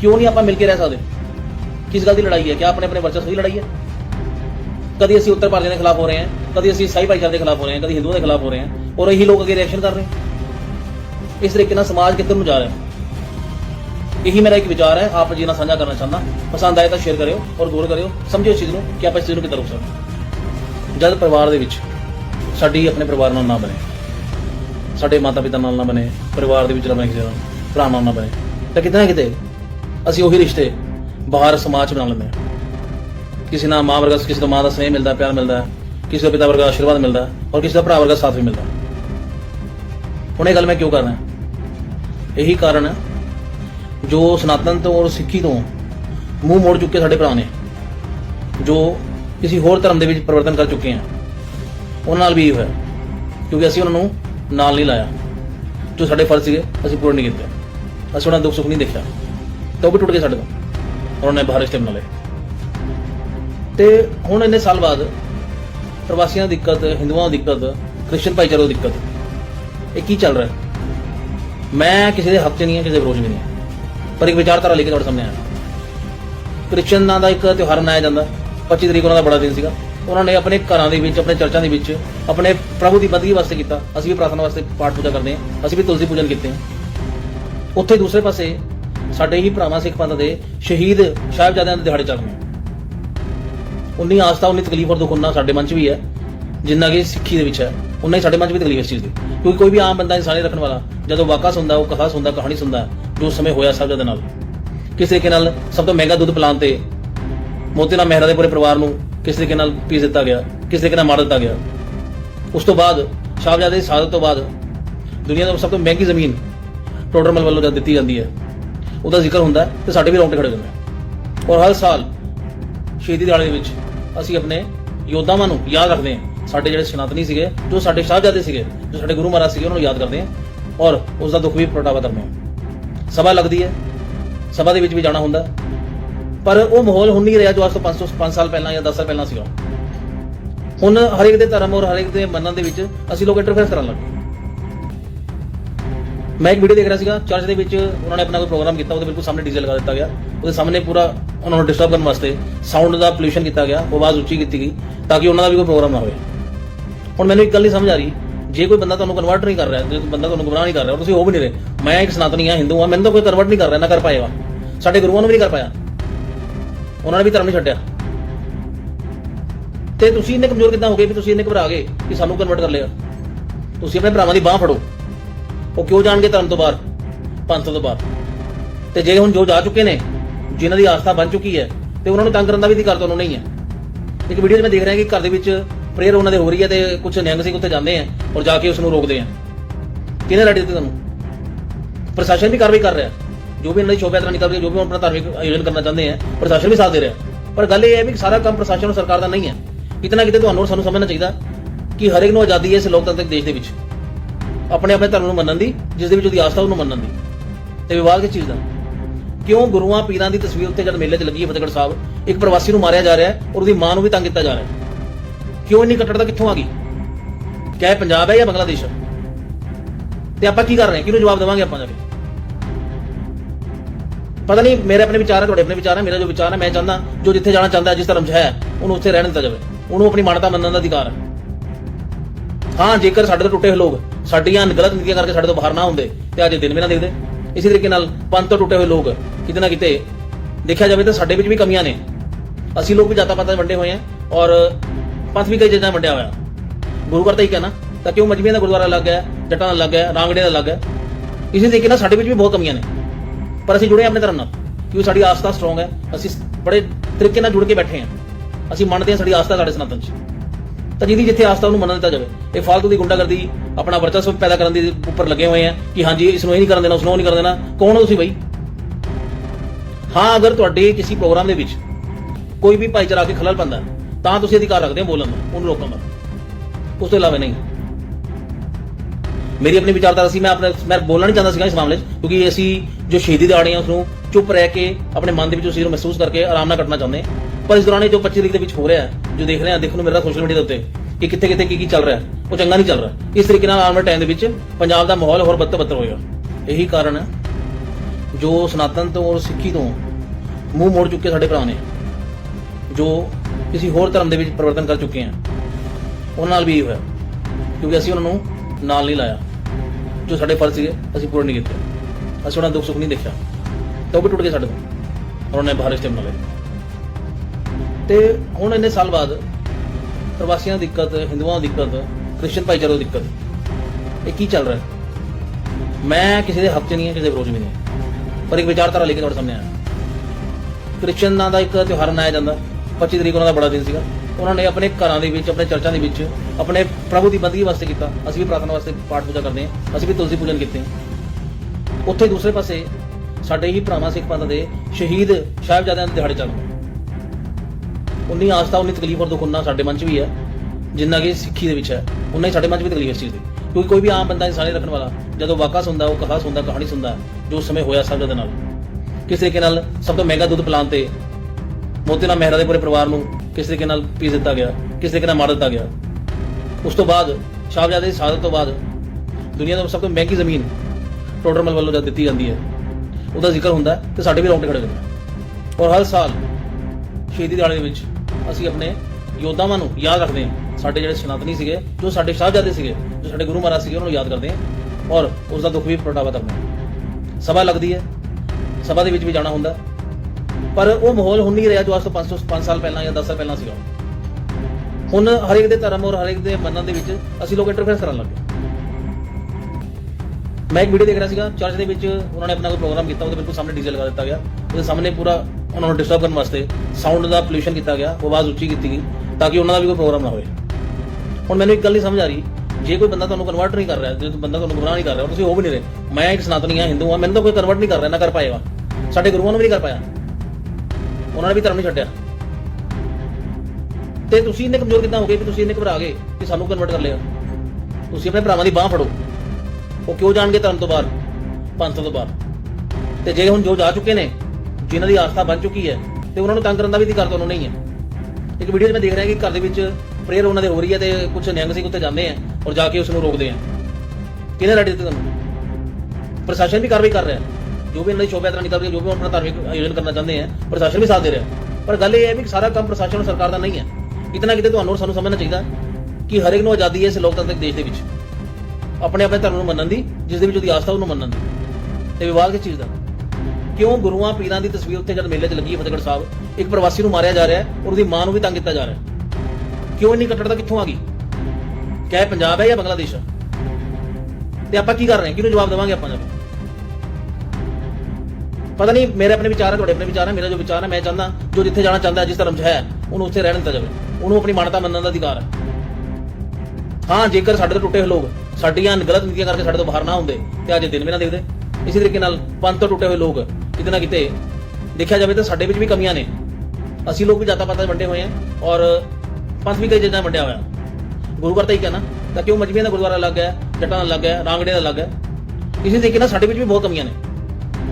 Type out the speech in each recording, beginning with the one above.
ਕਿਉਂ ਨਹੀਂ ਆਪਾਂ ਮਿਲ ਕੇ ਰਹਿ ਸਕਦੇ? ਕਿਸ ਗੱਲ ਦੀ ਲੜਾਈ ਹੈ? ਕਿ ਆਪਣੇ ਆਪਣੇ ਵਰਚਸਵ ਦੀ ਲੜਾਈ ਹੈ? ਕਦੀ ਅਸੀਂ ਉੱਤਰ ਭਾਰਤੀਆਂ ਦੇ ਖਿਲਾਫ ਹੋ ਰਹੇ ਹਾਂ, ਕਦੀ ਅਸੀਂ ਸਾਈ ਭਾਈਚਾਰੇ ਦੇ ਖਿਲਾਫ ਹੋ ਰਹੇ ਹਾਂ, ਕਦੀ ਹਿੰਦੂਆਂ ਦੇ ਖਿਲਾਫ ਹੋ ਰਹੇ ਹਾਂ, ਔਰ ਇਹੀ ਲੋਕ ਅੱਗੇ ਰਿਐਕਸ਼ਨ ਕਰ ਰਹੇ ਇਸ ਤਰੀਕੇ ਨਾਲ ਸਮਾਜ ਕਿੱਧਰ ਨੂੰ ਜਾ ਰਿਹਾ ਇਹੀ ਮੇਰਾ ਇੱਕ ਵਿਚਾਰ ਹੈ, ਆਪ ਜੀ ਨਾਲ ਸਾਂਝਾ ਕਰਨਾ ਚਾਹੁੰਦਾ। ਪਸੰਦ ਆਏ ਤਾਂ ਸ਼ੇਅਰ ਕਰਿਓ ਔਰ ਗੌਰ ਕਰਿਓ, ਸਮਝਿਓ ਇਸ ਚੀਜ਼ ਨੂੰ ਕਿ ਆਪਾਂ ਇਸ ਚੀਜ਼ ਨੂੰ ਕਿੱਦਾਂ ਰੋਕ ਸਕਦੇ ਜਦ ਪਰਿਵਾਰ ਦੇ ਵਿੱਚ ਸਾਡੀ ਆਪਣੇ ਪਰਿਵਾਰ ਨਾਲ ਨਾ ਬਣੇ, ਸਾਡੇ ਮਾਤਾ ਪਿਤਾ ਨਾਲ ਨਾ ਬਣੇ, ਪਰਿਵਾਰ ਦੇ ਵਿੱਚ ਨਾ ਬਣੇ ਕਿਸੇ ਨਾਲ ਭਰਾ ਨਾਲ ਨਾ ਬਣੇ, ਤਾਂ ਕਿਤੇ ਨਾ ਕਿਤੇ ਅਸੀਂ ਉਹੀ ਰਿਸ਼ਤੇ ਬਾਹਰ ਸਮਾਜ 'ਚ ਬਣਾ ਲੈਂਦੇ ਹਾਂ। ਕਿਸੇ ਨਾਲ ਮਾਂ ਵਰਗਾ, ਕਿਸੇ ਤੋਂ ਮਾਂ ਦਾ ਸਨੇਹ ਮਿਲਦਾ, ਪਿਆਰ ਮਿਲਦਾ, ਕਿਸੇ ਤੋਂ ਪਿਤਾ ਵਰਗਾ ਆਸ਼ੀਰਵਾਦ ਮਿਲਦਾ ਔਰ ਕਿਸੇ ਦਾ ਭਰਾ ਵਰਗਾ ਸਾਥ ਵੀ ਮਿਲਦਾ। ਹੁਣ ਇਹ ਗੱਲ ਮੈਂ ਕਿਉਂ ਕਰਨਾ ਇਹੀ ਕਾਰਨ ਹੈ ਜੋ ਸਨਾਤਨ ਤੋਂ ਔਰ ਸਿੱਖੀ ਤੋਂ ਮੂੰਹ ਮੋੜ ਚੁੱਕੇ ਸਾਡੇ ਭਰਾ ਨੇ, ਜੋ ਕਿਸੇ ਹੋਰ ਧਰਮ ਦੇ ਵਿੱਚ ਪਰਿਵਰਤਨ ਕਰ ਚੁੱਕੇ ਆ ਉਹਨਾਂ ਨਾਲ ਵੀ ਇਹ ਹੋਇਆ ਕਿਉਂਕਿ ਅਸੀਂ ਉਹਨਾਂ ਨੂੰ ਨਾਲ ਨਹੀਂ ਲਾਇਆ। ਜੋ ਸਾਡੇ ਫਰਜ਼ ਸੀਗੇ, ਅਸੀਂ ਪੂਰੇ ਨਹੀਂ ਕੀਤੇ। ਅਸੀਂ ਉਹਨਾਂ ਦਾ ਦੁੱਖ ਸੁੱਖ ਨਹੀਂ ਦੇਖਿਆ। ਤਾਂ ਉਹ ਵੀ ਟੁੱਟ ਗਏ ਸਾਡੇ ਤੋਂ। ਉਹਨਾਂ ਨੇ ਬਾਹਰ ਰਿਸ਼ਤੇ ਬਣਾ ਲਏ। ਤੇ ਹੁਣ ਇੰਨੇ ਸਾਲ ਬਾਅਦ ਪ੍ਰਵਾਸੀਆਂ ਦੀ ਦਿੱਕਤ, ਹਿੰਦੂਆਂ ਦੀ ਦਿੱਕਤ, ਕ੍ਰਿਸਚੀਅਨ ਭਾਈਚਾਰੇ ਦੀ ਦਿੱਕਤ, ਇਹ ਕੀ ਚੱਲ ਰਿਹਾ ਮੈਂ ਕਿਸੇ ਦੇ ਹੱਕ 'ਚ ਨਹੀਂ ਹਾਂ, ਕਿਸੇ ਦੇ ਵਿਰੋਧ 'ਚ ਨਹੀਂ ਹਾਂ। ਪਰ ਇੱਕ ਵਿਚਾਰਧਾਰਾ ਲੈ ਕੇ ਤੁਹਾਡੇ ਸਾਹਮਣੇ ਆਇਆ। ਕ੍ਰਿਸਚੀਅਨਾਂ ਦਾ ਇੱਕ ਤਿਉਹਾਰ ਮਨਾਇਆ ਜਾਂਦਾ। 25 ਤਰੀਕ ਉਹਨਾਂ ਦਾ ਬੜਾ ਦਿਨ ਸੀਗਾ। ਉਹਨਾਂ ਨੇ ਆਪਣੇ ਘਰਾਂ ਦੇ ਵਿੱਚ, ਆਪਣੇ ਚਰਚਾਂ ਦੇ ਵਿੱਚ, ਆਪਣੇ ਪ੍ਰਭੂ ਦੀ ਬੰਦਗੀ ਵਾਸਤੇ ਕੀਤਾ। ਅਸੀਂ ਵੀ ਪ੍ਰਾਰਥਨਾ ਵਾਸਤੇ ਪਾਠ ਪੂਜਾ ਕਰਦੇ ਹਾਂ। ਅਸੀਂ ਵੀ ਤੁਲਸੀ ਪੂਜਨ ਕੀਤੇ ਹਾਂ। ਉੱਥੇ ਦੂਸਰੇ ਪਾਸੇ ਸਾਡੇ ਹੀ ਭਰਾਵਾਂ ਸਿੱਖ ਪੰਥ ਦੇ ਸ਼ਹੀਦ ਸਾਹਿਬਜ਼ਾਦਿਆਂ ਦੇ ਦਿਹਾੜੇ ਚੱਲ ਰਹੇ ਉਨੀ ਆਸਥਾ, ਉਨੀ ਤਕਲੀਫ ਔਰ ਦੁੱਖ ਉਨਾ ਸਾਡੇ ਮਨ 'ਚ ਵੀ ਹੈ, ਜਿੰਨਾ ਕਿ ਸਿੱਖੀ ਦੇ ਵਿੱਚ ਹੈ, ਉਨਾ ਹੀ ਸਾਡੇ ਮਨ 'ਚ ਵੀ ਤਕਲੀਫ ਇਸ ਚੀਜ਼ ਦੀ। ਕਿਉਂਕਿ ਕੋਈ ਵੀ ਆਮ ਬੰਦਾ ਇਨਸਾਨੀ ਰੱਖਣ ਵਾਲਾ, ਜਦੋਂ ਵਾਕਾ ਸੁਣਦਾ ਉਹ ਕਥਾ ਸੁਣਦਾ ਕਹਾਣੀ ਸੁਣਦਾ, ਜੋ ਉਸ ਸਮੇਂ ਹੋਇਆ ਸਾਹਿਬਜ਼ਾਦਿਆਂ ਨਾਲ। ਕਿਸ ਤਰੀਕੇ ਨਾਲ ਸਭ ਤੋਂ ਮਹਿੰਗਾ ਦੁੱਧ ਪਲਾਨ ਤੇ ਮੋਤੀ ਨਾਲ ਮਹਿਰਾ ਦੇ ਪੂਰੇ ਪਰਿਵਾਰ ਨੂੰ ਕਿਸ ਤਰੀਕੇ ਨਾਲ ਪੀਸ ਦਿੱਤਾ ਗਿਆ, ਕਿਸ ਤਰੀਕੇ ਨਾਲ ਮਾਰ ਦਿੱਤਾ ਗਿਆ। ਉਸ ਤੋਂ ਬਾਅਦ, ਸਾਹਿਬਜ਼ਾਦੇ ਦੀ ਸ਼ਹਾਦਤ ਤੋਂ ਬਾਅਦ ਦੁਨੀਆ ਦੀ ਸਭ ਤੋਂ ਮਹਿੰਗੀ ਜ਼ਮੀਨ ਟੋਡਰਮਲ ਵੱਲੋਂ ਦਿੱਤੀ ਜਾਂਦੀ ਹੈ ਉਹਦਾ ਜ਼ਿਕਰ ਹੁੰਦਾ ਹੈ ਤੇ ਸਾਡੇ ਵੀ ਰੌਂਗਟੇ ਖੜੇ ਹੁੰਦੇ ਨੇ ਔਰ ਹਰ ਸਾਲ ਸ਼ਹੀਦੀ ਦਿਹਾੜੇ ਦੇ ਵਿੱਚ ਅਸੀਂ ਆਪਣੇ ਯੋਧਾਵਾਂ ਨੂੰ ਯਾਦ ਰੱਖਦੇ ਹਾਂ। ਸਾਡੇ ਜਿਹੜੇ ਸਨਾਤਨੀ ਸੀਗੇ, ਜੋ ਸਾਡੇ ਸ਼ਾਹਜਾਦੇ ਸੀਗੇ, ਜੋ ਸਾਡੇ ਗੁਰੂ ਮਹਾਰਾਜ ਸੀਗੇ, ਉਹਨਾਂ ਨੂੰ ਯਾਦ ਕਰਦੇ ਹਾਂ ਔਰ ਉਸ ਦਾ ਦੁੱਖ ਵੀ ਪ੍ਰਗਟਾਵਾ ਕਰਦੇ ਹਾਂ। ਸਭਾ ਲੱਗਦੀ ਹੈ, ਸਭਾ ਦੇ ਵਿੱਚ ਵੀ ਜਾਣਾ ਹੁੰਦਾ। ਪਰ ਉਹ ਮਾਹੌਲ ਹੁਣ ਨਹੀਂ ਰਿਹਾ ਜੋ ਅੱਜ ਤੋਂ 500 5 ਸਾਲ ਪਹਿਲਾਂ ਜਾਂ 10 ਸਾਲ ਪਹਿਲਾਂ ਸੀਗਾ। ਹੁਣ ਹਰੇਕ ਦੇ ਧਰਮ ਔਰ ਹਰੇਕ ਦੇ ਮੰਨਣ ਦੇ ਵਿੱਚ ਅਸੀਂ ਲੋਕ ਇੰਟਰਫੇਅਰ ਕਰਨ ਲੱਗੇ ਮੈਂ ਇੱਕ ਵੀਡੀਓ ਦੇਖ ਰਿਹਾ ਸੀਗਾ, ਚਰਚ ਦੇ ਵਿੱਚ ਉਹਨਾਂ ਨੇ ਆਪਣਾ ਕੋਈ ਪ੍ਰੋਗਰਾਮ ਕੀਤਾ, ਉਹਦੇ ਬਿਲਕੁਲ ਸਾਹਮਣੇ ਡੀਜ਼ੇ ਲਗਾ ਦਿੱਤਾ ਗਿਆ। ਉਹਦੇ ਸਾਹਮਣੇ ਪੂਰਾ ਉਹਨਾਂ ਨੂੰ ਡਿਸਟਰਬ ਕਰਨ ਵਾਸਤੇ ਸਾਊਂਡ ਦਾ ਪੋਲੂਸ਼ਨ ਕੀਤਾ ਗਿਆ, ਆਵਾਜ਼ ਉੱਚੀ ਕੀਤੀ ਗਈ, ਤਾਂ ਕਿ ਉਹਨਾਂ ਦਾ ਵੀ ਕੋਈ ਪ੍ਰੋਗਰਾਮ ਨਾ ਹੋਵੇ। ਹੁਣ ਮੈਨੂੰ ਇੱਕ ਗੱਲ ਨਹੀਂ ਸਮਝ ਆ ਰਹੀ, ਜੇ ਕੋਈ ਬੰਦਾ ਤੁਹਾਨੂੰ ਕਨਵਰਟ ਨਹੀਂ ਕਰ ਰਿਹਾ, ਜੇ ਬੰਦਾ ਤੁਹਾਨੂੰ ਗੁੰਮਰਾਹ ਨਹੀਂ ਕਰ ਰਿਹਾ, ਤੁਸੀਂ ਹੋ ਵੀ ਨਹੀਂ ਰਹੇ। ਮੈਂ ਇੱਕ ਸਨਾਤਨੀ ਆ ਹਿੰਦੂ ਆ ਮੈਨੂੰ ਤਾਂ ਕੋਈ ਕਨਵਰਟ ਨਹੀਂ ਕਰ ਰਿਹਾ, ਨਾ ਕਰ ਪਾਏਗਾ ਸਾਡੇ ਗੁਰੂਆਂ ਨੂੰ ਵੀ ਨਹੀਂ ਕਰ ਪਾਇਆ। ਉਹਨਾਂ ਨੇ ਵੀ ਧਰਮ ਨਹੀਂ ਛੱਡਿਆ। ਤੇ ਤੁਸੀਂ ਇੰਨੇ ਕਮਜ਼ੋਰ ਕਿੱਦਾਂ ਹੋ ਗਏ ਵੀ ਤੁਸੀਂ ਇੰਨੇ ਘਬਰਾ ਗਏ ਕਿ ਸਾਨੂੰ ਕਨਵਰਟ ਕਰ ਲਿਆ? ਤੁਸੀਂ ਆਪਣੇ ਭਰਾਵਾਂ ਦੀ ਬਾਹ ਫੜੋ। ਉਹ ਕਿਉਂ ਜਾਣਗੇ ਧਰਮ ਤੋਂ ਬਾਹਰ? ਪੰਥ ਤੋਂ ਬਾਹਰ। ਤੇ ਜੇ ਹੁਣ ਜੋ ਜਾ ਚੁੱਕੇ ਨੇ, ਜਿਨ੍ਹਾਂ ਦੀ ਆਸਥਾ ਬਣ ਚੁੱਕੀ ਹੈ, ਤੇ ਉਹਨਾਂ ਨੂੰ ਤੰਗ ਕਰਨ ਦਾ ਵੀ ਅਧਿਕਾਰ ਤੁਹਾਨੂੰ ਨਹੀਂ ਹੈ। ਇੱਕ ਵੀਡੀਓ 'ਚ ਮੈਂ ਦੇਖ ਰਿਹਾ ਕਿ ਘਰ ਦੇ ਵਿੱਚ ਪ੍ਰੇਅਰ ਉਹਨਾਂ ਦੇ ਹੋ ਰਹੀ ਹੈ ਤੇ ਕੁਝ ਨਿਹੰਗ ਸਿੰਘ ਉੱਥੇ ਜਾਂਦੇ ਆ ਔਰ ਜਾ ਕੇ ਉਸ ਨੂੰ ਰੋਕਦੇ ਆ ਕਿਹਨੇ ਰੈਡੀ ਦਿੱਤੀ ਤੁਹਾਨੂੰ? ਪ੍ਰਸ਼ਾਸਨ ਵੀ ਕਾਰਵਾਈ ਕਰ ਰਿਹਾ ਜੋ ਵੀ ਇਹਨਾਂ ਦੀ ਸ਼ੋਭਾ ਯਾਤਰਾ ਨਿਕਲ ਰਹੀ ਹੈ, ਜੋ ਵੀ ਆਪਣਾ ਧਾਰਮਿਕ ਆਯੋਜਨ ਕਰਨਾ ਚਾਹੁੰਦੇ ਆ ਪ੍ਰਸ਼ਾਸਨ ਵੀ ਸਾਥ ਦੇ ਰਿਹਾ ਪਰ ਗੱਲ ਇਹ ਹੈ ਵੀ ਸਾਰਾ ਕੰਮ ਪ੍ਰਸ਼ਾਸਨ ਔਰ ਸਰਕਾਰ ਦਾ ਨਹੀਂ ਹੈ। ਕਿਤੇ ਨਾ ਕਿਤੇ ਤੁਹਾਨੂੰ ਸਾਨੂੰ ਸਮਝਣਾ ਚਾਹੀਦਾ ਕਿ ਹਰ ਇੱਕ ਨੂੰ ਆਜ਼ਾਦੀ ਹੈ ਇਸ ਲੋਕਤੰਤਰਿਕ ਦੇਸ਼ ਦੇ ਵਿੱਚ। ਆਪਣੇ ਆਪਣੇ ਧਰਮ ਨੂੰ ਮੰਨਣ ਦੀ ਜਿਸ ਦੇ ਵਿੱਚ ਉਹਦੀ ਆਸਥਾ ਉਹਨੂੰ ਮੰਨਣ ਦੀ। ਤੇ ਵਿਵਾਦ ਕਿਸ ਚੀਜ਼ ਦਾ? ਕਿਉਂ ਗੁਰੂਆਂ ਪੀਰਾਂ ਦੀ ਤਸਵੀਰ ਉੱਤੇ ਜਦ ਮੇਲੇ 'ਚ ਲੱਗੀ ਹੈ ਫਤਿਹਗੜ੍ਹ ਸਾਹਿਬ, ਇੱਕ ਪ੍ਰਵਾਸੀ ਨੂੰ ਮਾਰਿਆ ਜਾ ਰਿਹਾ ਹੈ ਔਰ ਉਹਦੀ ਮਾਂ ਨੂੰ ਵੀ ਤੰਗ ਕੀਤਾ ਜਾ ਰਿਹਾ ਹੈ। ਕਿਉਂ ਇੰਨੀ ਕੱਟੜਤਾ ਕਿੱਥੋਂ ਆ ਗਈ? ਕਿਆ ਇਹ ਪੰਜਾਬ ਹੈ ਜਾਂ ਬੰਗਲਾਦੇਸ਼ ਹੈ? ਤੇ ਆਪਾਂ ਕੀ ਕਰ ਰਹੇ ਹਾਂ? ਕਿਹਨੂੰ ਜਵਾਬ ਦੇਵਾਂਗੇ ਆਪਾਂ ਜਾ ਕੇ? ਪਤਾ ਨਹੀਂ, ਮੇਰੇ ਆਪਣੇ ਵਿਚਾਰ ਹੈ, ਤੁਹਾਡੇ ਆਪਣੇ ਵਿਚਾਰ ਹੈ, ਮੇਰਾ ਜੋ ਵਿਚਾਰ ਹੈ, ਮੈਂ ਚਾਹੁੰਦਾ ਜੋ ਜਿੱਥੇ ਜਾਣਾ ਚਾਹੁੰਦਾ ਜਿਸ ਧਰਮ 'ਚ ਹੈ, ਉਹਨੂੰ ਉੱਥੇ ਰਹਿਣ ਦਿੱਤਾ ਜਾਵੇ। ਉਹਨੂੰ ਆਪਣੀ ਮਾਨਤਾ ਮੰਨਣ ਦਾ ਅਧਿਕਾਰ ਹੈ। ਹਾਂ, ਜੇਕਰ ਸਾਡੇ ਤੋਂ ਟੁੱਟੇ ਹੋਏ ਲੋਕ, ਸਾਡੀਆਂ ਗਲਤ ਨੀਤੀਆਂ ਕਰਕੇ ਸਾਡੇ ਤੋਂ ਬਾਹਰ ਨਾ ਹੁੰਦੇ, ਤੇ ਅੱਜ ਇਹ ਦਿਨ ਵੀ ਨਾ ਦੇਖਦੇ। ਇਸੇ ਤਰੀਕੇ ਨਾਲ ਪੰਥ ਤੋਂ ਟੁੱਟੇ ਹੋਏ ਲੋਕ, ਕਿਤੇ ਨਾ ਕਿਤੇ ਦੇਖਿਆ ਜਾਵੇ ਤਾਂ ਸਾਡੇ ਵਿੱਚ ਵੀ ਕਮੀਆਂ ਨੇ। ਅਸੀਂ ਲੋਕ ਵੀ ਜਾਤਾਂ ਪਾਤਾਂ ਵੰਡੇ ਹੋਏ ਆ ਔਰ ਪੰਥ ਵੀ ਕਈ ਚੀਜ਼ਾਂ ਵੰਡਿਆ ਹੋਇਆ। ਗੁਰੂ ਘਰ ਤਾਂ ਹੀ ਕਹਿਣਾ ਤਾਂ ਕਿਉਂ ਮਜਬੀਆਂ ਦਾ ਗੁਰਦੁਆਰਾ ਲੱਗ ਗਿਆ ਜੱਟਾਂ ਦਾ ਲੱਗ ਗਿਆ ਰਾਂਗੜੇ ਦਾ ਲੱਗ ਗਿਆ ਇਸੇ ਤਰੀਕੇ ਨਾਲ ਸਾਡੇ ਵਿੱਚ ਵੀ ਬਹੁਤ ਕਮੀਆਂ ਨੇ। ਪਰ ਅਸੀਂ ਜੁੜੇ ਹਾਂ ਆਪਣੇ ਧਰਮ ਨਾਲ ਕਿਉਂਕਿ ਸਾਡੀ ਆਸਥਾ ਸਟਰੋਂਗ ਹੈ, ਅਸੀਂ ਬੜੇ ਤਰੀਕੇ ਨਾਲ ਜੁੜ ਕੇ ਬੈਠੇ ਹਾਂ। ਅਸੀਂ ਮੰਨਦੇ ਹਾਂ ਸਾਡੀ ਆਸਥਾ ਸਾਡੇ ਸਨਾਤਨ 'ਚ। ਤਾਂ ਜਿਹਦੀ ਜਿੱਥੇ ਆਸਥਾ ਉਹਨੂੰ ਮੰਨਣ ਦਿੱਤਾ ਜਾਵੇ। ਇਹ ਫਾਲਤੂ ਦੀ ਗੁੰਡਾਗਰਦੀ, ਆਪਣਾ ਵਰਚਸਵ ਪੈਦਾ ਕਰਨ ਦੇ ਉੱਪਰ ਲੱਗੇ ਹੋਏ ਆ ਕਿ ਹਾਂਜੀ ਇਸ ਨੂੰ ਇਹ ਨਹੀਂ ਕਰਨ ਦੇਣਾ ਉਸ ਨੂੰ ਉਹ ਨਹੀਂ ਕਰਨ ਦੇਣਾ। ਕੌਣ ਹੋ ਤੁਸੀਂ ਬਈ? ਹਾਂ, ਅਗਰ ਤੁਹਾਡੇ ਕਿਸੇ ਪ੍ਰੋਗਰਾਮ ਦੇ ਵਿੱਚ ਕੋਈ ਵੀ ਭਾਈਚਾਰਾ ਆ ਕੇ ਖਲਲ ਪੈਂਦਾ, ਤਾਂ ਤੁਸੀਂ ਅਧਿਕਾਰ ਰੱਖਦੇ ਹੋ ਬੋਲਣ ਦਾ ਉਹਨੂੰ ਰੋਕਣ ਦਾ। ਉਸ ਤੋਂ ਇਲਾਵਾ ਨਹੀਂ। ਮੇਰੀ ਆਪਣੀ ਵਿਚਾਰਧਾਰਾ ਸੀ, ਮੈਂ ਆਪਣੇ ਮੈਂ ਬੋਲਣਾ ਨਹੀਂ ਚਾਹੁੰਦਾ ਸੀਗਾ ਇਸ ਮਾਮਲੇ 'ਚ, ਕਿਉਂਕਿ ਅਸੀਂ ਜੋ ਸ਼ਹੀਦੀ ਦਿਹਾੜੇ ਆ ਉਸ ਨੂੰ ਚੁੱਪ ਰਹਿ ਕੇ ਆਪਣੇ ਮਨ ਦੇ ਵਿੱਚ ਉਸ ਚੀਜ਼ ਨੂੰ ਮਹਿਸੂਸ ਕਰਕੇ ਆਰਾਮ ਨਾਲ ਕੱਟਣਾ ਚਾਹੁੰਦੇ ਪਰ ਇਸ ਦੌਰਾਨ ਇਹ ਜੋ 25 ਤਰੀਕ ਦੇ ਵਿੱਚ ਹੋ ਰਿਹਾ ਹੈ, ਜੋ ਦੇਖ ਰਹੇ ਹਾਂ, ਦੇਖਣ ਨੂੰ ਮਿਲ ਸੋਸ਼ਲ ਮੀਡੀਆ ਦੇ ਉੱਤੇ, ਕਿ ਕਿੱਥੇ ਕਿੱਥੇ ਕੀ ਕੀ ਚੱਲ ਰਿਹਾ ਉਹ ਚੰਗਾ ਨਹੀਂ ਚੱਲ ਰਿਹਾ। ਇਸ ਤਰੀਕੇ ਨਾਲ ਆਉਣ ਵਾਲੇ ਟਾਈਮ ਦੇ ਵਿੱਚ ਪੰਜਾਬ ਦਾ ਮਾਹੌਲ ਹੋਰ ਬੱਤਰ ਬੱਤਰ ਹੋਏਗਾ। ਇਹੀ ਕਾਰਨ ਹੈ ਜੋ ਸਨਾਤਨ ਤੋਂ ਔਰ ਸਿੱਖੀ ਤੋਂ ਮੂੰਹ ਮੋੜ ਚੁੱਕੇ ਸਾਡੇ ਭਰਾ ਨੇ, ਜੋ ਕਿਸੇ ਹੋਰ ਧਰਮ ਦੇ ਵਿੱਚ ਪਰਿਵਰਤਨ ਕਰ ਚੁੱਕੇ ਆ ਉਹਨਾਂ ਨਾਲ ਵੀ ਇਹ ਹੋਇਆ ਕਿਉਂਕਿ ਅਸੀਂ ਉਹਨਾਂ ਨੂੰ ਨਾਲ ਨਹੀਂ ਲਾਇਆ। ਜੋ ਸਾਡੇ ਫਰਜ਼ ਸੀਗੇ, ਅਸੀਂ ਪੂਰੇ ਨਹੀਂ ਕੀਤੇ। ਅਸੀਂ ਉਹਨਾਂ ਦਾ ਦੁੱਖ ਸੁੱਖ ਨਹੀਂ ਦੇਖਿਆ। ਤਾਂ ਉਹ ਵੀ ਟੁੱਟ ਗਏ ਸਾਡੇ ਤੋਂ। ਔਰ ਉਹਨੇ ਬਾਹਰ ਇਸ ਟਾਈਮ ਨਾਲ ਤੇ ਹੁਣ ਇੰਨੇ ਸਾਲ ਬਾਅਦ ਪ੍ਰਵਾਸੀਆਂ ਦੀ ਦਿੱਕਤ, ਹਿੰਦੂਆਂ ਦੀ ਦਿੱਕਤ, ਕ੍ਰਿਸਚੀਅਨ ਭਾਈਚਾਰੇ ਦੀ ਦਿੱਕਤ, ਇਹ ਕੀ ਚੱਲ ਰਿਹਾ? ਮੈਂ ਕਿਸੇ ਦੇ ਹੱਕ ਨਹੀਂ ਹਾਂ, ਕਿਸੇ ਦੇ ਵਿਰੋਧ ਨਹੀਂ ਹਾਂ। ਪਰ ਇੱਕ ਵਿਚਾਰਧਾਰਾ ਲੈ ਕੇ ਤੁਹਾਡੇ ਸਾਹਮਣੇ ਆਇਆ। ਕ੍ਰਿਸਚੀਅਨਾਂ ਦਾ ਇੱਕ ਤਿਉਹਾਰ ਮਨਾਇਆ ਜਾਂਦਾ। 25 ਤਰੀਕ ਉਹਨਾਂ ਦਾ ਬੜਾ ਦਿਨ ਸੀਗਾ। ਉਹਨਾਂ ਨੇ ਆਪਣੇ ਘਰਾਂ ਦੇ ਵਿੱਚ, ਆਪਣੇ ਚਰਚਾਂ ਦੇ ਵਿੱਚ, ਆਪਣੇ ਪ੍ਰਭੂ ਦੀ ਬੰਦਗੀ ਵਾਸਤੇ ਕੀਤਾ। ਅਸੀਂ ਵੀ ਪ੍ਰਾਰਥਨਾ ਵਾਸਤੇ ਪਾਠ ਪੂਜਾ ਕਰਦੇ ਹਾਂ। ਅਸੀਂ ਵੀ ਤੁਲਸੀ ਪੂਜਨ ਕੀਤੇ ਉੱਥੇ ਦੂਸਰੇ ਪਾਸੇ ਸਾਡੇ ਹੀ ਭਰਾਵਾਂ ਸਿੱਖ ਪੰਥ ਦੇ ਸ਼ਹੀਦ ਸਾਹਿਬਜ਼ਾਦਿਆਂ ਦੇ ਦਿਹਾੜੇ ਚੱਲ ਰਹੇ ਉਨੀ ਆਸਥਾ ਉਨੀ ਤਕਲੀਫ ਔਰ ਦੁੱਖ ਉਨਾ ਸਾਡੇ ਮਨ 'ਚ ਵੀ ਹੈ, ਜਿੰਨਾ ਕਿ ਸਿੱਖੀ ਦੇ ਵਿੱਚ ਹੈ, ਉਨਾ ਹੀ ਸਾਡੇ ਮਨ 'ਚ ਵੀ ਤਕਲੀਫ ਇਸ ਚੀਜ਼ ਦੀ। ਕਿਉਂਕਿ ਕੋਈ ਵੀ ਆਮ ਬੰਦਾ ਇਨਸਾਨੀ ਰੱਖਣ ਵਾਲਾ, ਜਦੋਂ ਵਾਕਾ ਸੁਣਦਾ, ਉਹ ਕਹਾ ਸੁਣਦਾ, ਕਹਾਣੀ ਸੁਣਦਾ, ਜੋ ਉਸ ਸਮੇਂ ਹੋਇਆ ਸਾਹਿਬਜ਼ਾਦੇ ਨਾਲ। ਕਿਸ ਤਰੀਕੇ ਨਾਲ ਸਭ ਤੋਂ ਮਹਿੰਗਾ ਦੁੱਧ ਪਲਾਨ ਤੇ ਮੋਤੀ ਨਾਲ ਮਹਿਰਾ ਦੇ ਪੂਰੇ ਪਰਿਵਾਰ ਨੂੰ ਕਿਸ ਤਰੀਕੇ ਨਾਲ ਪੀਸ ਦਿੱਤਾ ਗਿਆ, ਕਿਸ ਤਰੀਕੇ ਨਾਲ ਮਾਰ ਦਿੱਤਾ ਗਿਆ। ਉਸ ਤੋਂ ਬਾਅਦ ਸਾਹਿਬਜ਼ਾਦੇ ਦੀ ਸ਼ਹਾਦਤ ਤੋਂ ਬਾਅਦ ਦੁਨੀਆ ਦੀ ਸਭ ਤੋਂ ਮਹਿੰਗੀ ਜ਼ਮੀਨ ਟੋਡਰਮਲ ਵੱਲੋਂ ਜਦ ਦਿੱਤੀ ਜਾਂਦੀ ਹੈ। ਉਹਦਾ ਜ਼ਿਕਰ ਹੁੰਦਾ ਹੈ ਤੇ ਸਾਡੇ ਵੀ ਰੌਂਗਟੇ ਖੜੇ ਹੁੰਦੇ ਨੇ। ਔਰ ਹਰ ਸਾਲ ਸ਼ਹੀਦੀ ਦਿਹਾੜੇ ਦੇ ਵਿੱਚ ਅਸੀਂ ਆਪਣੇ ਯੋਧਾਵਾਂ ਨੂੰ ਯਾਦ ਰੱਖਦੇ ਹਾਂ। ਸਾਡੇ ਜਿਹੜੇ ਸਨਾਤਨੀ ਸੀਗੇ, ਜੋ ਸਾਡੇ ਸਾਹਿਬਜ਼ਾਦੇ ਸੀਗੇ, ਜੋ ਸਾਡੇ ਗੁਰੂ ਮਹਾਰਾਜ ਸੀਗੇ, ਉਹਨਾਂ ਨੂੰ ਯਾਦ ਕਰਦੇ ਹਾਂ ਔਰ ਉਸ ਦਾ ਦੁੱਖ ਵੀ ਪ੍ਰਗਟਾਵਾ ਕਰਦੇ ਹਾਂ। ਸਭਾ ਲੱਗਦੀ ਹੈ, ਸਭਾ ਦੇ ਵਿੱਚ ਵੀ ਜਾਣਾ ਹੁੰਦਾ। ਪਰ ਉਹ ਮਾਹੌਲ ਹੁਣ ਨਹੀਂ ਰਿਹਾ ਜੋ ਅੱਜ ਤੋਂ 500 5 ਸਾਲ ਪਹਿਲਾਂ ਜਾਂ 10 ਸਾਲ ਪਹਿਲਾਂ ਸੀਗਾ। ਹੁਣ ਹਰੇਕ ਦੇ ਧਰਮ ਔਰ ਹਰੇਕ ਦੇ ਮੰਨਣ ਦੇ ਵਿੱਚ ਅਸੀਂ ਲੋਕ ਇੰਟਰਫੇਅਰ ਕਰਨ ਲੱਗੇ ਮੈਂ ਇੱਕ ਵੀਡੀਓ ਦੇਖ ਰਿਹਾ ਸੀਗਾ, ਚਰਚ ਦੇ ਵਿੱਚ ਉਹਨਾਂ ਨੇ ਆਪਣਾ ਕੋਈ ਪ੍ਰੋਗਰਾਮ ਕੀਤਾ ਉਹਦੇ ਬਿਲਕੁਲ ਸਾਹਮਣੇ ਡੀਜ਼ੇ ਲਗਾ ਦਿੱਤਾ ਗਿਆ। ਉਹਦੇ ਸਾਹਮਣੇ ਪੂਰਾ ਉਹਨਾਂ ਨੂੰ ਡਿਸਟਰਬ ਕਰਨ ਵਾਸਤੇ ਸਾਊਂਡ ਦਾ ਪੋਲੂਸ਼ਨ ਕੀਤਾ ਗਿਆ ਉਹ ਆਵਾਜ਼ ਉੱਚੀ ਕੀਤੀ ਗਈ, ਤਾਂ ਕਿ ਉਹਨਾਂ ਦਾ ਵੀ ਕੋਈ ਪ੍ਰੋਗਰਾਮ ਨਾ ਹੋਵੇ ਹੁਣ ਮੈਨੂੰ ਇੱਕ ਗੱਲ ਨਹੀਂ ਸਮਝ ਆ ਰਹੀ, ਜੇ ਕੋਈ ਬੰਦਾ ਤੁਹਾਨੂੰ ਕਨਵਰਟ ਨਹੀਂ ਕਰ ਰਿਹਾ, ਜੇ ਬੰਦਾ ਤੁਹਾਨੂੰ ਗੁਮਰਾਹ ਨਹੀਂ ਕਰ ਰਿਹਾ, ਤੁਸੀਂ ਹੋ ਵੀ ਨਹੀਂ ਰਹੇ। ਮੈਂ ਇੱਕ ਸਨਾਤਨੀ ਹਾਂ, ਹਿੰਦੂ ਹਾਂ, ਮੈਨੂੰ ਤਾਂ ਕੋਈ ਕਨਵਰਟ ਨਹੀਂ ਕਰ ਰਿਹਾ, ਨਾ ਕਰ ਪਾਏਗਾ ਸਾਡੇ ਗੁਰੂਆਂ ਨੂੰ ਵੀ ਨਹੀਂ ਕਰ ਪਾਇਆ। ਉਹਨਾਂ ਨੇ ਵੀ ਧਰਮ ਨਹੀਂ ਛੱਡਿਆ। ਤੇ ਤੁਸੀਂ ਇੰਨੇ ਕਮਜ਼ੋਰ ਕਿੱਦਾਂ ਹੋ ਗਏ ਕਿ ਤੁਸੀਂ ਇੰਨੇ ਘਬਰਾ ਗਏ ਕਿ ਸਾਨੂੰ ਕਨਵਰਟ ਕਰ ਲਿਆ? ਤੁਸੀਂ ਆਪਣੇ ਭਰਾਵਾਂ ਦੀ ਬਾਹ ਫੜੋ। ਉਹ ਕਿਉਂ ਜਾਣਗੇ ਧਰਮ ਤੋਂ ਬਾਹਰ ਪੰਥ ਤੋਂ ਬਾਹਰ ਤੇ ਜੇ ਹੁਣ ਜੋ ਜਾ ਚੁੱਕੇ ਨੇ, ਜਿਨ੍ਹਾਂ ਦੀ ਆਸਥਾ ਬਣ ਚੁੱਕੀ ਹੈ, ਤੇ ਉਹਨਾਂ ਨੂੰ ਤੰਗ ਕਰਨ ਦਾ ਵੀ ਅਧਿਕਾਰ ਤੁਹਾਨੂੰ ਨਹੀਂ ਹੈ। ਇੱਕ ਵੀਡੀਓ 'ਚ ਮੈਂ ਦੇਖ ਰਿਹਾ ਕਿ ਘਰ ਦੇ ਵਿੱਚ ਪ੍ਰੇਅਰ ਉਹਨਾਂ ਦੇ ਹੋ ਰਹੀ ਹੈ ਤੇ ਕੁਝ ਨਿਹੰਗ ਸਿੰਘ ਉੱਤੇ ਜਾਂਦੇ ਆ ਔਰ ਜਾ ਕੇ ਉਸ ਨੂੰ ਰੋਕਦੇ ਆ। ਕਿਹਨੇ ਰੈਡੀ ਦਿੱਤੇ ਤੁਹਾਨੂੰ? ਪ੍ਰਸ਼ਾਸਨ ਵੀ ਕਾਰਵਾਈ ਕਰ ਰਿਹਾ ਜੋ ਵੀ ਇਹਨਾਂ ਦੀ ਸ਼ੋਭਾ ਯਾਤਰਾ ਨਿਕਲ ਰਹੀ ਹੈ ਜੋ ਵੀ ਆਪਣਾ ਧਾਰਮਿਕ ਆਯੋਜਨ ਕਰਨਾ ਚਾਹੁੰਦੇ ਆ, ਪ੍ਰਸ਼ਾਸਨ ਵੀ ਸਾਥ ਦੇ ਰਿਹਾ ਪਰ ਗੱਲ ਇਹ ਹੈ ਵੀ ਸਾਰਾ ਕੰਮ ਪ੍ਰਸ਼ਾਸਨ ਔਰ ਸਰਕਾਰ ਦਾ ਨਹੀਂ ਹੈ। ਕਿਤਨਾ ਕਿਤੇ ਤੁਹਾਨੂੰ ਸਾਨੂੰ ਸਮਝਣਾ ਚਾਹੀਦਾ ਕਿ ਹਰ ਇੱਕ ਨੂੰ ਆਜ਼ਾਦੀ ਹੈ ਇਸ ਲੋਕਤੰਤਰਿਕ ਦੇਸ਼ ਦੇ ਵਿੱਚ। ਆਪਣੇ ਆਪਣੇ ਧਰਮ ਨੂੰ ਮੰਨਣ ਦੀ ਜਿਸ ਦੇ ਵਿੱਚ ਉਹਦੀ ਆਸਥਾ ਉਹਨੂੰ ਮੰਨਣ ਦੀ। ਤੇ ਵਿਵਾਦ ਕਿਸ ਚੀਜ਼ ਦਾ? ਕਿਉਂ ਗੁਰੂਆਂ ਪੀਰਾਂ ਦੀ ਤਸਵੀਰ ਉੱਤੇ ਜਦ ਮੇਲੇ 'ਚ ਲੱਗੀ ਫਤਿਹਗੜ੍ਹ ਸਾਹਿਬ ਇੱਕ ਪ੍ਰਵਾਸੀ ਨੂੰ ਮਾਰਿਆ ਜਾ ਰਿਹਾ ਹੈ ਔਰ ਉਹਦੀ ਮਾਂ ਨੂੰ ਵੀ ਤੰਗ ਕੀਤਾ ਜਾ ਰਿਹਾ ਹੈ? ਕਿਉਂ ਇੰਨੀ ਕੱਟੜਤਾ ਕਿੱਥੋਂ ਆ ਗਈ? ਕਿਆ ਪੰਜਾਬ ਹੈ ਜਾਂ ਬੰਗਲਾਦੇਸ਼ ਹੈ। ਤੇ ਆਪਾਂ ਕੀ ਕਰ ਰਹੇ ਹਾਂ? ਕਿਹਨੂੰ ਜਵਾਬ ਦੇਵਾਂਗੇ ਆਪਾਂ ਜਦ? ਪਤਾ ਨਹੀਂ ਮੇਰੇ ਆਪਣੇ ਵਿਚਾਰ ਹੈ ਤੁਹਾਡੇ ਆਪਣੇ ਵਿਚਾਰ ਹੈ ਮੇਰਾ ਜੋ ਵਿਚਾਰ ਹੈ ਮੈਂ ਚਾਹੁੰਦਾ ਜੋ ਜਿੱਥੇ ਜਾਣਾ ਚਾਹੁੰਦਾ ਹੈ, ਜਿਸ ਧਰਮ 'ਚ ਹੈ ਉਹਨੂੰ ਉੱਥੇ ਰਹਿਣ ਦਿੱਤਾ ਜਾਵੇ। ਉਹਨੂੰ ਆਪਣੀ ਮਾਨਤਾ ਮੰਨਣ ਦਾ ਅਧਿਕਾਰ ਹੈ। ਹਾਂ ਜੇਕਰ ਸਾਡੇ ਤੋਂ ਟੁੱਟੇ ਹੋਏ ਲੋਕ ਸਾਡੀਆਂ ਗਲਤ ਨੀਤੀਆਂ ਕਰਕੇ ਸਾਡੇ ਤੋਂ ਬਾਹਰ ਨਾ ਹੁੰਦੇ ਤੇ ਅੱਜ ਦਿਨ ਵੀ ਨਾ ਦੇਖਦੇ। ਇਸੇ ਤਰੀਕੇ ਨਾਲ ਪੰਥ ਤੋਂ ਟੁੱਟੇ ਹੋਏ ਲੋਕ ਕਿਤੇ ਨਾ ਕਿਤੇ ਦੇਖਿਆ ਜਾਵੇ ਤਾਂ ਸਾਡੇ ਵਿੱਚ ਵੀ ਕਮੀਆਂ ਨੇ। ਅਸੀਂ ਲੋਕ ਵੀ ਜਾਤਾਂ ਪਾਤਾਂ 'ਚ ਵੰਡੇ ਹੋਏ ਹਾਂ ਔਰ ਪੰਥ ਵੀ ਕਈ ਚੀਜ਼ਾਂ ਵੰਡਿਆ ਹੋਇਆ। ਗੁਰੂ ਘਰ ਤਾਂ ਹੀ ਕਹਿਣਾ ਤਾਂ ਕਿਉਂ ਮਜਬੀਆਂ ਦਾ ਗੁਰਦੁਆਰਾ ਅਲੱਗ ਹੈ, ਜੱਟਾਂ ਦਾ ਅਲੱਗ ਹੈ ਰਾਂਗੜੇ ਦਾ ਅਲੱਗ ਹੈ? ਇਸੇ ਤਰੀਕੇ ਨਾਲ ਸਾਡੇ ਵਿੱਚ ਵੀ ਬਹੁਤ ਕਮੀਆਂ ਨੇ।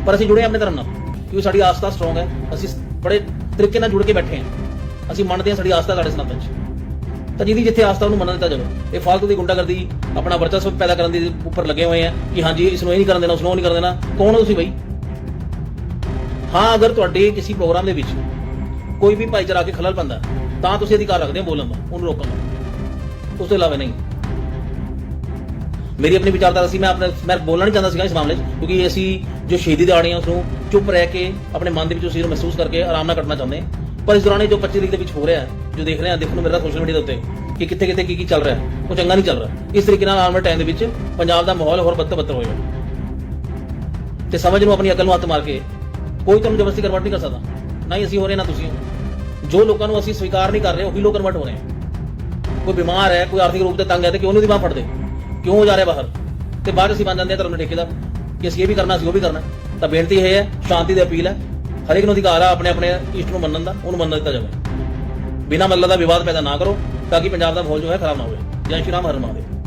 ਪਰ ਅਸੀਂ ਜੁੜੇ ਹਾਂ ਆਪਣੇ ਧਰਮ ਨਾਲ, ਕਿਉਂਕਿ ਸਾਡੀ ਆਸਥਾ ਸਟਰੋਂਗ ਹੈ। ਅਸੀਂ ਬੜੇ ਤਰੀਕੇ ਨਾਲ ਜੁੜ ਕੇ ਬੈਠੇ ਹਾਂ। ਅਸੀਂ ਮੰਨਦੇ ਹਾਂ ਸਾਡੀ ਆਸਥਾ ਸਾਡੇ ਸਨਾਤਨ 'ਚ। ਤਾਂ ਜਿਹਦੀ ਜਿੱਥੇ ਆਸਥਾ ਉਹਨੂੰ ਮੰਨ ਦਿੱਤਾ ਜਾਵੇ ਇਹ ਫਾਲਤੂ ਦੀ ਗੁੰਡਾਗਰਦੀ, ਆਪਣਾ ਵਰਚਸਵ ਪੈਦਾ ਕਰਨ ਦੇ ਉੱਪਰ ਲੱਗੇ ਹੋਏ ਆ ਕਿ ਹਾਂਜੀ ਇਸ ਨੂੰ ਇਹ ਨਹੀਂ ਕਰਨ ਦੇਣਾ ਉਸ ਨੂੰ ਉਹ ਨਹੀਂ ਕਰਨ ਦੇਣਾ। ਕੌਣ ਹੋ ਤੁਸੀਂ ਬਈ? ਹਾਂ, ਅਗਰ ਤੁਹਾਡੇ ਕਿਸੇ ਪ੍ਰੋਗਰਾਮ ਦੇ ਵਿੱਚ ਕੋਈ ਵੀ ਭਾਈਚਾਰਾ ਕੇ ਖਲਲ ਪੈਂਦਾ, ਤਾਂ ਤੁਸੀਂ ਅਧਿਕਾਰ ਰੱਖਦੇ ਹੋ ਬੋਲਣ ਦਾ, ਉਹਨੂੰ ਰੋਕਣ ਦਾ। ਉਸ ਤੋਂ ਇਲਾਵਾ ਨਹੀਂ। ਮੇਰੀ ਆਪਣੀ ਵਿਚਾਰਧਾਰਾ ਸੀ, ਮੈਂ ਆਪਣੇ, ਮੈਂ ਬੋਲਣਾ ਨਹੀਂ ਚਾਹੁੰਦਾ ਸੀਗਾ ਇਸ ਮਾਮਲੇ 'ਚ, ਕਿਉਂਕਿ ਅਸੀਂ ਜੋ ਸ਼ਹੀਦੀ ਦਿਹਾੜੀਆਂ ਉਸ ਨੂੰ ਚੁੱਪ ਰਹਿ ਕੇ ਆਪਣੇ ਮਨ ਦੇ ਵਿੱਚ ਉਸ ਨੂੰ ਮਹਿਸੂਸ ਕਰਕੇ ਆਰਾਮ ਨਾਲ ਕੱਟਣਾ ਚਾਹੁੰਦੇ ਹਾਂ। ਪਰ ਇਸ ਦੌਰਾਨ ਇਹ ਜੋ 25 ਤਰੀਕ ਦੇ ਵਿੱਚ ਹੋ ਰਿਹਾ ਹੈ, ਜੋ ਦੇਖ ਰਹੇ ਹਾਂ, ਦੇਖਣ ਨੂੰ ਮੇਰਾ ਸੋਸ਼ਲ ਮੀਡੀਆ ਦੇ ਉੱਤੇ ਕਿ ਕਿੱਥੇ ਕਿੱਥੇ ਕੀ ਕੀ ਚੱਲ ਰਿਹਾ ਹੈ, ਉਹ ਚੰਗਾ ਨਹੀਂ ਚੱਲ ਰਿਹਾ। ਇਸ ਤਰੀਕੇ ਨਾਲ ਆਉਣ ਵਾਲੇ ਟਾਈਮ ਦੇ ਵਿੱਚ ਪੰਜਾਬ ਦਾ ਮਾਹੌਲ ਹੋਰ ਬੱਤਰ ਬੱਤਰ ਹੋਏਗਾ। ਤੇ ਸਮਝ ਨੂੰ ਆਪਣੀ ਅਕਲ ਨੂੰ ਹੱਥ ਮਾਰ ਕੇ ਕੋਈ ਤੁਹਾਨੂੰ ਜ਼ਬਰਦਸਤੀ ਕਨਵਰਟ ਨਹੀਂ ਕਰ ਸਕਦਾ। ਨਾ ਹੀ ਅਸੀਂ ਹੋ ਰਹੇ, ਨਾ ਤੁਸੀਂ ਹੋ ਜੋ ਲੋਕਾਂ ਨੂੰ ਅਸੀਂ ਸਵੀਕਾਰ ਨਹੀਂ ਕਰ ਰਹੇ, ਉਹੀ ਲੋਕ ਕਨਵਰਟ ਹੋ ਰਹੇ ਕੋਈ ਬਿਮਾਰ ਹੈ, ਕੋਈ ਆਰਥਿਕ ਰੂਪ ਤੇ ਤੰਗ ਹੈ ਤੇ ਕਿਉਂ ਨਹੀਂ ਉਹਦੀ ਬਾਹ ਫੜਦੇ? ਕਿਉਂ ਹੋ ਜਾ ਰਿਹਾ ਬਾਹਰ? ਤੇ ਬਾਅਦ 'ਚ ਅਸੀਂ ਬਣ ਜਾਂਦੇ ਹਾਂ ਧਰਮ ਦੇ ਠੇਕੇਦਾਰ ਕਿ ਅਸੀਂ ਇਹ ਵੀ ਕਰਨਾ, ਅਸੀਂ ਉਹ ਵੀ ਕਰਨਾ। ਤਾਂ ਬੇਨਤੀ ਇਹ ਹੈ, ਸ਼ਾਂਤੀ ਦੀ ਅਪੀਲ ਹੈ। ਹਰੇਕ ਨੂੰ ਅਧਿਕਾਰ ਆ ਆਪਣੇ ਆਪਣੇ ਇਸ਼ਟ ਨੂੰ ਮੰਨਣ ਦਾ, ਉਹਨੂੰ ਮੰਨਣ ਦਿੱਤਾ ਜਾਵੇ। ਬਿਨਾਂ ਮਤਲਬ ਦਾ ਵਿਵਾਦ ਪੈਦਾ ਨਾ ਕਰੋ, ਤਾਂ ਕਿ ਪੰਜਾਬ ਦਾ ਮਾਹੌਲ ਜੋ ਹੈ ਖਰਾਬ ਨਾ ਹੋਵੇ, ਜੈ ਸ਼੍ਰੀ ਰਾਮ, ਹਰ ਮਹਾਦੇਵ